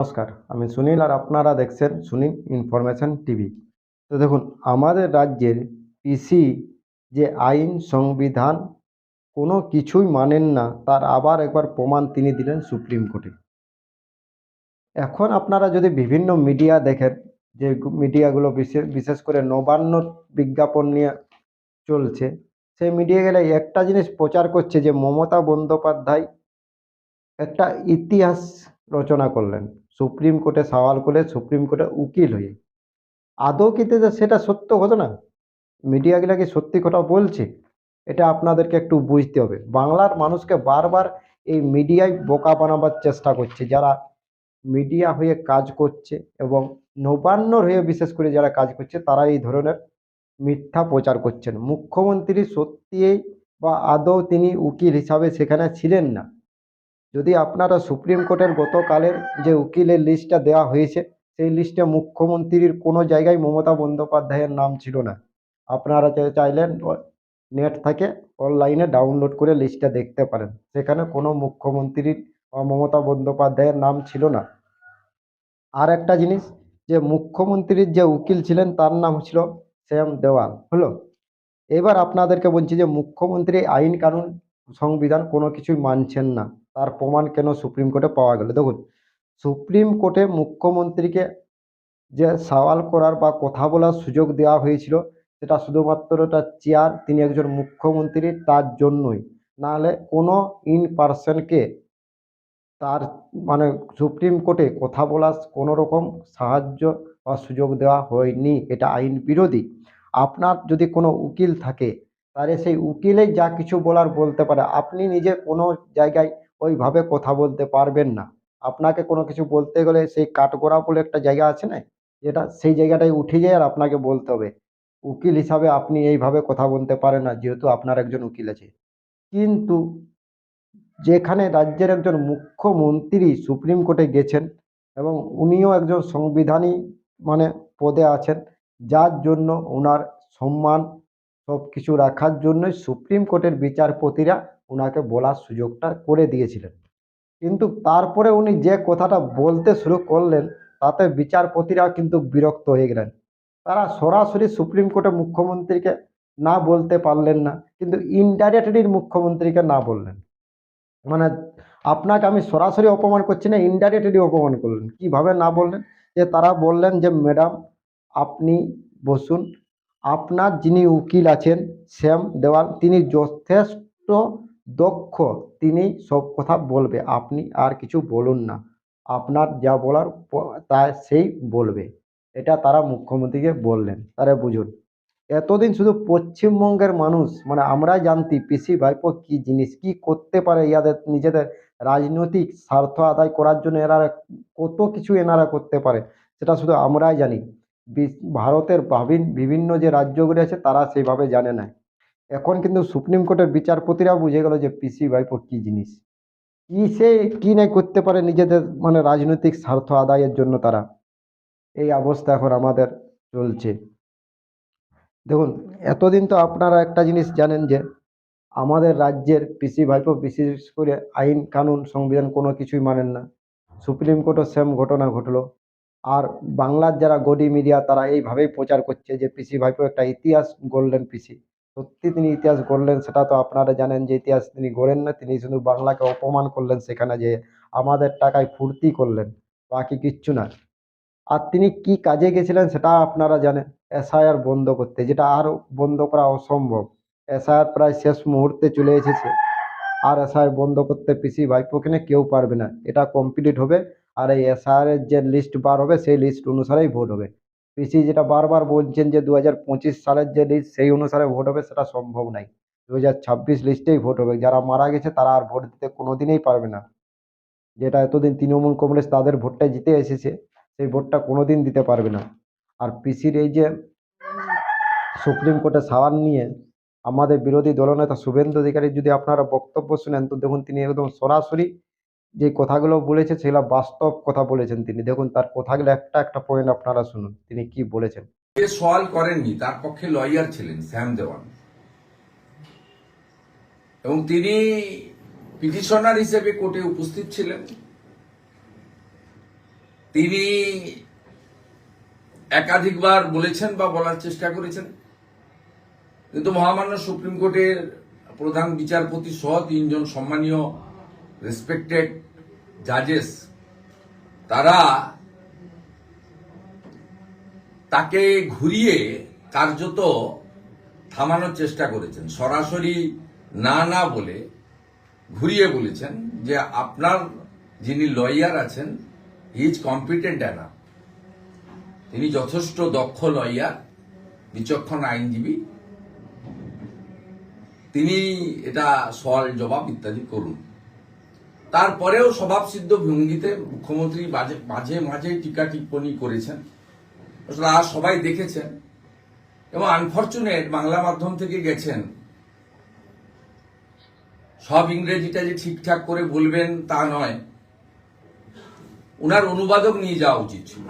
নমস্কার, আমি সুনীল আর আপনারা দেখছেন সুনীল ইনফরমেশন টিভি। তো দেখুন, আমাদের রাজ্যের পিসি যে আইন, সংবিধান কোনো কিছুই মানেন না, তার আবার একবার প্রমাণ তিনি দিলেন সুপ্রিম কোর্টে। এখন আপনারা যদি বিভিন্ন মিডিয়া দেখেন, যে মিডিয়াগুলো বিশেষ বিশেষ করে নবান্ন বিজ্ঞাপন নিয়ে চলছে, সেই মিডিয়া গেলে একটা জিনিস প্রচার করছে যে মমতা বন্দ্যোপাধ্যায় একটা ইতিহাস রচনা করলেন। সুপ্রিম কোর্টে সওয়াল করে সুপ্রিম কোর্টে উকিল হয়ে। আদৌ কিন্তু সেটা সত্য ঘটনা? মিডিয়াগুলা কি সত্যি কথা বলছে? এটা আপনাদেরকে একটু বুঝতে হবে। বাংলার মানুষকে বারবার এই মিডিয়ায় বোকা বানাবার চেষ্টা করছে। যারা মিডিয়া হয়ে কাজ করছে এবং নবান্নর হয়ে বিশেষ করে যারা কাজ করছে, তারা এই ধরনের মিথ্যা প্রচার করছেন। মুখ্যমন্ত্রী সত্যিই বা আদৌ তিনি উকিল হিসাবে সেখানে ছিলেন না। যদি আপনারা সুপ্রিম কোর্টের গতকালের যে উকিলের লিস্টটা দেওয়া হয়েছে, সেই লিস্টে মুখ্যমন্ত্রীর কোনো জায়গায় মমতা বন্দ্যোপাধ্যায়ের নাম ছিল না। আপনারা চাইলেন নেট থেকে অনলাইনে ডাউনলোড করে লিস্টটা দেখতে পারেন। সেখানে কোনো মুখ্যমন্ত্রীর বা মমতা বন্দ্যোপাধ্যায়ের নাম ছিল না। আর একটা জিনিস, যে মুখ্যমন্ত্রীর যে উকিল ছিলেন, তার নাম ছিল শ্যাম দেওয়াল। হলো? এবার আপনাদেরকে বলছি যে মুখ্যমন্ত্রী আইন কানুন সংবিধান কোনো কিছুই মানছেন না। তার প্রমাণ কেন সুপ্রিম কোর্টে পাওয়া গেল? দেখুন, সুপ্রিম কোর্টে মুখ্যমন্ত্রীকে যে সওয়াল করার বা কথা বলার সুযোগ দেওয়া হয়েছিল, সেটা শুধুমাত্র একটা চেয়ার, তিনি একজন মুখ্যমন্ত্রী, তার জন্যই। নাহলে কোনো ইন পার্সনকে তার মানে সুপ্রিম কোর্টে কথা বলার কোনো রকম সাহায্য বা সুযোগ দেওয়া হয়নি। এটা আইন বিরোধী। আপনার যদি কোনো উকিল থাকে তাহলে সেই উকিলেই যা কিছু বলার বলতে পারে। আপনি নিজে কোনো জায়গায় ওইভাবে কথা বলতে পারবেন না। আপনাকে কোনো কিছু বলতে গেলে সেই কাঠগোড়া বলে একটা জায়গা আছে না? যেটা সেই জায়গাটায় উঠে যায় আর আপনাকে বলতে হবে। উকিল হিসাবে আপনি এইভাবে কথা বলতে পারেন না, যেহেতু আপনার একজন উকিল আছে। কিন্তু যেখানে রাজ্যের একজন মুখ্যমন্ত্রী সুপ্রিম কোর্টে গেছেন এবং উনিও একজন সংবিধানী মানে পদে আছেন, যার জন্য ওনার সম্মান সব কিছু রাখার জন্যই সুপ্রিম কোর্টের বিচারপতিরা ওনাকে বলার সুযোগটা করে দিয়েছিলেন। কিন্তু তারপরে উনি যে কথাটা বলতে শুরু করলেন, তাতে বিচারপতিরা কিন্তু বিরক্ত হয়ে গেলেন। তারা সরাসরি সুপ্রিম কোর্টে মুখ্যমন্ত্রীকে না বলতে পারলেন না, কিন্তু ইনডাইরেক্টলির মুখ্যমন্ত্রীকে না বললেন। মানে আপনাকে আমি সরাসরি অপমান করছি না, ইনডাইরেক্টলি অপমান করলেন। কীভাবে না বললেন? যে তারা বললেন যে, ম্যাডাম, আপনি বসুন আপনার যিনি উকিল আছেন, শ্যাম দেওয়াল, তিনি যথেষ্ট দক্ষ, তিনি সব কথা বলবে। আপনি আর কিছু বলুন না। আপনার যা বলার তা সেই বলবে। এটা তারা মুখ্যমন্ত্রীকে বললেন। তারা বুঝুন, এতদিন শুধু পশ্চিমবঙ্গের মানুষ মানে আমরাই জানতি পিসি ভাইপো কি জিনিস, কি করতে পারে ইয়াদের, নিজেদের রাজনৈতিক স্বার্থ আদায় করার জন্য এনারা কত কিছু এনারা করতে পারে, সেটা শুধু আমরাই জানি। ভারতের বিভিন্ন যে রাজ্যগুলি আছে তারা সেইভাবে জানে না এখন কিন্তু সুপ্রিম কোর্টের বিচারপতিরাও বুঝে গেল যে পিসি ভাইপো কি জিনিস। কি সে কী নাই করতে পারে নিজেদের মানে রাজনৈতিক স্বার্থ আদায়ের জন্য তারা। এই অবস্থা এখন আমাদের চলছে। দেখুন, এতদিন তো আপনারা একটা জিনিস জানেন যে, আমাদের রাজ্যের পিসি ভাইপো বিশেষ করে আইন, কানুন, সংবিধান কোনো কিছুই মানেন না। সুপ্রিম কোর্টও সেম ঘটনা ঘটলো। আর বাংলার যারা গডি মিডিয়া, তারা এইভাবেই প্রচার করছে যে পিসি ভাইপো একটা ইতিহাস গড়লেন পিসি। সত্যি তিনি ইতিহাস গড়লেন, সেটা তো আপনারা জানেন যে ইতিহাস তিনি গড়েন না, তিনি শুধু বাংলাকে অপমান করলেন সেখানে যে আমাদের টাকায় ফুর্তি করলেন, বাকি কিচ্ছু না। আর তিনি কি কাজে গেছিলেন সেটা আপনারা জানেন, এসআইআর বন্ধ করতে, যেটা আর বন্ধ করা অসম্ভব। এসআইআর প্রায় শেষ মুহূর্তে চলে এসেছে, আর এসআইআর বন্ধ করতে পিসি ভাইপোকে কেউ পারবে না, এটা কমপ্লিট হবে। আর এই এসআইআর এর যে লিস্ট বার হবে, সেই লিস্ট অনুসারেই ভোট হবে। পিসি যেটা বারবার বলছেন যে দু হাজার পঁচিশ সালের যে লিস্ট সেই অনুসারে ভোট হবে, সেটা সম্ভব নাই। দু হাজার ছাব্বিশ লিস্টেই ভোট হবে। যারা মারা গেছে, তারা আর ভোট দিতে কোনোদিনই পারবে না। যেটা এতদিন তৃণমূল কংগ্রেস তাদের ভোটটা জিতে এসেছে, সেই ভোটটা কোনো দিন দিতে পারবে না। আর পিসির এই যে সুপ্রিম কোর্টে সাওয়াল নিয়ে আমাদের বিরোধী দলনেতা শুভেন্দু অধিকারী যদি আপনারা বক্তব্য শুনেন, তো দেখুন তিনি একদম সরাসরি যে কথাগুলো বলেছে সেগুলো বাস্তব কথা বলেছেন তিনি। দেখুন, তার কথাগুলো একটা একটা পয়েন্ট আপনারা শুনুন, তিনি কি বলেছেন। সওয়াল করেননি, তার পক্ষে লয়ার ছিলেন শ্যাম দেওয়ান। এবং তিনি পিটিশনার হিসেবে কোর্টে উপস্থিত ছিলেন। তিনি একাধিকবার বলেছেন বা বলার চেষ্টা করেছেন। কিন্তু মহামান্য সুপ্রিম কোর্টের প্রধান বিচারপতি সহ তিনজন সম্মানীয় রেসপেক্টেড জাজেস তারা তাকে ঘুরিয়ে কার্যত থামানোর চেষ্টা করেছেন। সরাসরি না না বলে ঘুরিয়ে বলেছেন যে আপনার যিনি লয়ার আছেন ইজ কম্পিটেন্ট এনা তিনি যথেষ্ট দক্ষ লয়ার, বিচক্ষণ আইনজীবী। তিনি এটা সওয়াল জবাব ইত্যাদি করুন। তারপরেও স্বভাবসিদ্ধ ভঙ্গিতে মুখ্যমন্ত্রী মাঝে মাঝে টিকা টিপ্পণী করেছেন। আর সবাই দেখেছেন এবং আনফর্চুনেট বাংলা মাধ্যম থেকে গেছেন। সব ইংরেজিটা যে ঠিকঠাক করে বলবেন তা নয়। উনার অনুবাদক নিয়ে যাওয়া উচিত ছিল।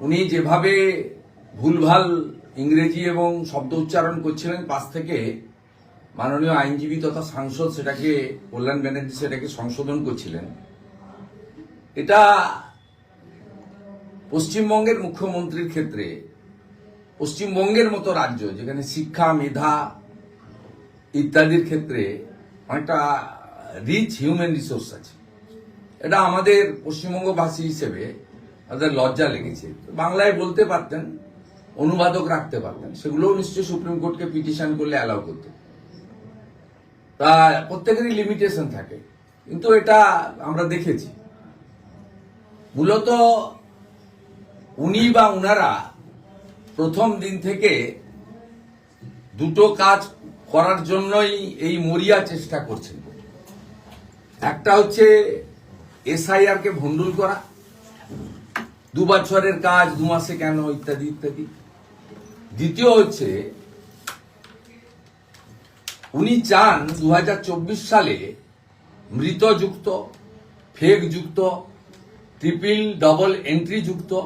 উনি যেভাবে ভুলভাল ইংরেজি এবং শব্দ উচ্চারণ করছিলেন, পাশ থেকে মাননীয় আইনজীবী তথা সাংসদ সেটাকে, কল্যাণ ব্যানার্জি সেটাকে সংশোধন করছিলেন। এটা পশ্চিমবঙ্গের মুখ্যমন্ত্রীর ক্ষেত্রে, পশ্চিমবঙ্গের মতো রাজ্য যেখানে শিক্ষা, মেধা ইত্যাদির ক্ষেত্রে অনেকটা রিচ হিউম্যান রিসোর্স আছে। এটা আমাদের পশ্চিমবঙ্গবাসী হিসেবে তাদের লজ্জা লেগেছে। বাংলায় বলতে পারতেন, অনুবাদক রাখতে পারতেন, সেগুলোও নিশ্চয়ই সুপ্রিম কোর্টকে পিটিশন করলে অ্যালাউ করতে। তা প্রত্যেকেরই লিমিটেশন থাকে। কিন্তু এটা আমরা দেখেছি। মূলত উনি বা উনারা প্রথম দিন থেকে দুটো কাজ করার জন্যই এই মরিয়া চেষ্টা করছেন। একটা হচ্ছে এসআইআর কে ভণ্ডুল করা। দু বছরের কাজ, দু মাসে কেন, ইত্যাদি ইত্যাদি। দ্বিতীয় হচ্ছে উনি চান দু হাজার চব্বিশ সালে মৃতযুক্ত ফেক যুক্ত ট্রিপল ডবল এন্ট্রি যুক্ত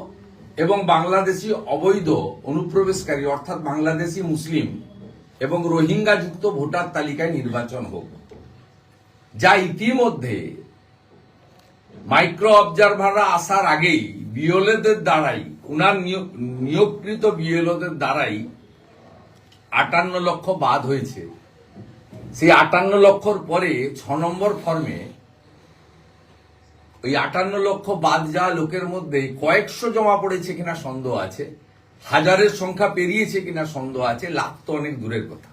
এবং বাংলাদেশি অবৈধ অনুপ্রবেশকারী অর্থাৎ বাংলাদেশি মুসলিম এবং রোহিঙ্গা যুক্ত ভোটার তালিকায় নির্বাচন হোক। যা ইতিমধ্যে মাইক্রো অবজারভাররা আসার আগেই বিএলওদের দ্বারাই, উনার নিয়োগ- নিয়োগকৃত বিএলওদের দ্বারাই আটান্ন লক্ষ বাদ হয়েছে। সেই আটান্ন লক্ষর পরে ছ নম্বর ফর্মে ওই আটান্ন লক্ষ বাদ যাওয়া লোকের মধ্যে কয়েকশো জমা পড়েছে কিনা সন্দেহ আছে, হাজারের সংখ্যা পেরিয়েছে কিনা সন্দেহ আছে লাখ তো অনেক দূরের কথা।